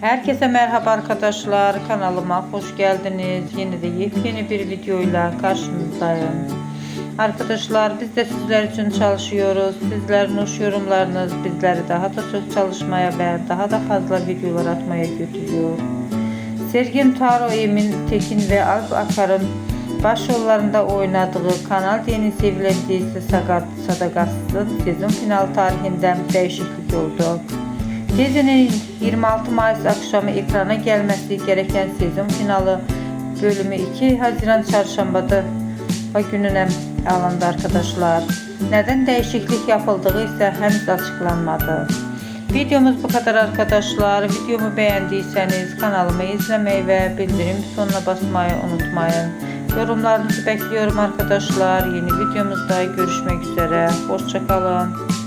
Herkese merhaba arkadaşlar. Kanalıma hoş geldiniz. Yeni de yepyeni bir videoyla karşınızdayım. Arkadaşlar biz de sizler için çalışıyoruz. Sizlerin hoş yorumlarınız bizleri daha da çok çalışmaya ve daha da fazla videolar atmaya götürüyor. Sergen Taro Emin Tekin ve Alp Akar'ın başrollarında oynadığı Kanal D'nin sevilen dizisi Sadakatsız'ın sezon final tarihinden değişiklik oldu. Dizinin 26 Mayıs akşamı ekrana gelmesi gereken sezon finali bölümü 2 Haziran çarşambada ve gününe alındı arkadaşlar. Neden değişiklik yapıldığı ise henüz açıklanmadı. Videomuz bu kadar arkadaşlar. Videomu beğendiyseniz kanalımı izlemeyi ve bildirim sonuna basmayı unutmayın. Yorumlarınızı bekliyorum arkadaşlar. Yeni videomuzda görüşmek üzere. Hoşçakalın.